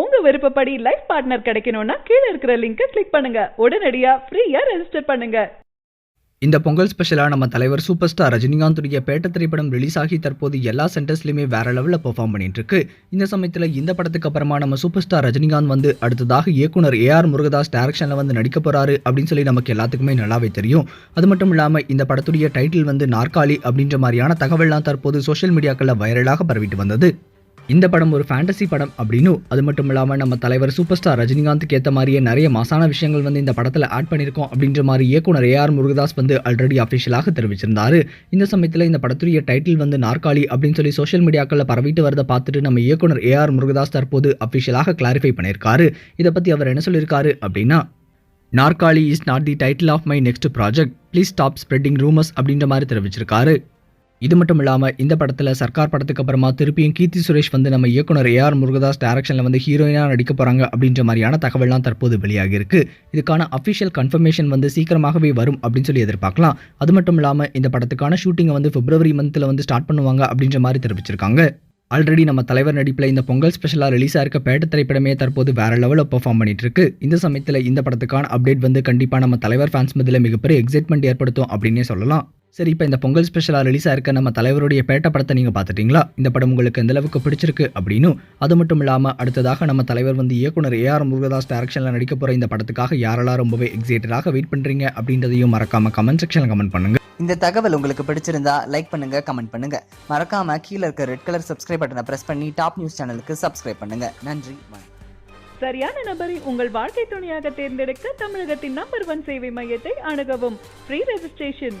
உங்க விருப்பப்படி life partner கிடைக்கணும்னா கீழே இருக்கிற லிங்கை கிளிக் பண்ணுங்க. உடனடியா ஃப்ரீயா ரெஜிஸ்டர் பண்ணுங்க. இந்த பொங்கல் ஸ்பெஷலாக நம்ம தலைவர் சூப்பர் ஸ்டார் ரஜினிகாந்துடைய பேட்ட திரைப்படம் ரிலீஸ் ஆகி தற்போது எல்லா சென்டர்ஸ்லையுமே வேற லெவலில் பெர்ஃபார்ம் பண்ணிட்டு இருக்கு. இந்த சமயத்தில் இந்த படத்துக்கு அப்புறமா நம்ம சூப்பர் ஸ்டார் ரஜினிகாந்த் வந்து அடுத்ததாக இயக்குனர் ஏ ஆர் முருகதாஸ் டேரக்ஷனில் வந்து நடிக்க போறாரு அப்படின்னு சொல்லி நமக்கு எல்லாத்துக்குமே நல்லாவே தெரியும். அது மட்டும் இல்லாமல் இந்த படத்துடைய டைட்டில் வந்து நாற்காலி அப்படின்ற மாதிரியான தகவல்லாம் தற்போது சோஷியல் மீடியாக்களில் வைரலாக பரவிட்டு வந்தது. இந்த படம் ஒரு ஃபேண்டசி படம் அப்படின்னு அது மட்டும் இல்லாமல் நம்ம தலைவர் சூப்பர் ஸ்டார் ரஜினிகாந்துக்கு ஏற்ற மாதிரியே நிறைய மாசான விஷயங்கள் வந்து இந்த படத்தில் ஆட் பண்ணியிருக்கோம் அப்படின்ற மாதிரி இயக்குனர் ஏஆர் முருகதாஸ் வந்து ஆல்ரெடி அஃபிஷியலாக தெரிவிச்சிருந்தாரு. இந்த சமயத்தில் இந்த படத்துடைய டைட்டில் வந்து நாற்காலி அப்படின்னு சொல்லி சோஷியல் மீடியாக்களில் பரவிட்டு வரதை பார்த்துட்டு நம்ம இயக்குனர் ஏஆர் முருகதாஸ் தற்போது அஃபிஷியலாக கிளாரிஃபை பண்ணியிருக்காரு. இதை பற்றி அவர் என்ன சொல்லியிருக்காரு அப்படின்னா Narkaali is not the title of my next project please stop spreading rumours அப்படின்ற மாதிரி தெரிவிச்சிருக்காரு. இது மட்டும் இல்லாமல் இந்த படத்தில் சர்க்கார் படத்துக்கு அப்புறமா திருப்பியும் கீர்த்தி சுரேஷ் வந்து நம்ம இயக்குனர் ஏ ஆர் முருகதாஸ் டேரக்ஷனில் வந்து ஹீரோயினாக நடிக்க போகிறாங்க அப்படின்ற மாதிரியான தகவல்லாம் தற்போது வெளியாகி இருக்கு. இதுக்கான அஃபிஷியல் கன்ஃபர்மேஷன் வந்து சீக்கிரமாகவே வரும் அப்படின்னு சொல்லி எதிர்பார்க்கலாம். அது மட்டும் இல்லாமல் இந்த படத்துக்கான ஷூட்டிங்கை வந்து பிப்ரவரி மந்தில் வந்து ஸ்டார்ட் பண்ணுவாங்க அப்படின்ற மாதிரி தெரிவிச்சிருக்காங்க. ஆல்ரெடி நம்ம தலைவர் நடிப்பில் இந்த பொங்கல் ஸ்பெஷலாக ரிலீஸ் ஆயிருக்க பேட்ட திரைப்படமே தற்போது வேற லெவலில் பெர்ஃபார்ம் பண்ணிட்டு இருக்கு. இந்த சமயத்தில் இந்த படத்துக்கான அப்டேட் வந்து கண்டிப்பாக நம்ம தலைவர் ஃபேன்ஸ் மத்தியில் மிகப்பெரிய எக்ஸைட்மெண்ட் ஏற்படுத்தும் அப்படின்னே சொல்லலாம். சரி இப்போ இந்த பொங்கல் ஸ்பெஷலாக ரிலீஸ் ஆயிருக்க நம்ம தலைவருடைய பேட்ட படத்தை நீங்கள் பார்த்துட்டீங்களா? இந்த படம் உங்களுக்கு எந்த அளவுக்கு பிடிச்சிருக்கு அப்படின்னு அது மட்டும் இல்லாமல் அடுத்ததாக நம்ம தலைவர் வந்து இயக்குனர் ஏஆர் முருகதாஸ் டைரக்ஷனில் நடிக்க போகிற இந்த படத்துக்காக யாரெல்லாம் ரொம்பவே எக்ஸைட்டடாக வெயிட் பண்ணுறீங்க அப்படின்றதையும் மறக்காம கமெண்ட் செக்ஷனில் கமெண்ட் பண்ணுங்க. இந்த தகவல் உங்களுக்கு பிடிச்சிருந்தா லைக் பண்ணுங்க கமெண்ட் பண்ணுங்க. மறக்காம கீழே இருக்க ரெட் கலர் சப்ஸ்கிரைப் பட்டனை பிரஸ் பண்ணி டாப் நியூஸ் சேனலுக்கு சப்ஸ்கிரைப் பண்ணுங்க. நன்றி சரியான நபரை உங்கள் வாழ்க்கை துணையாக தேர்ந்தெடுக்க தமிழகத்தின் நம்பர் ஒன் சேவை மையத்தை அணுகவும். Free registration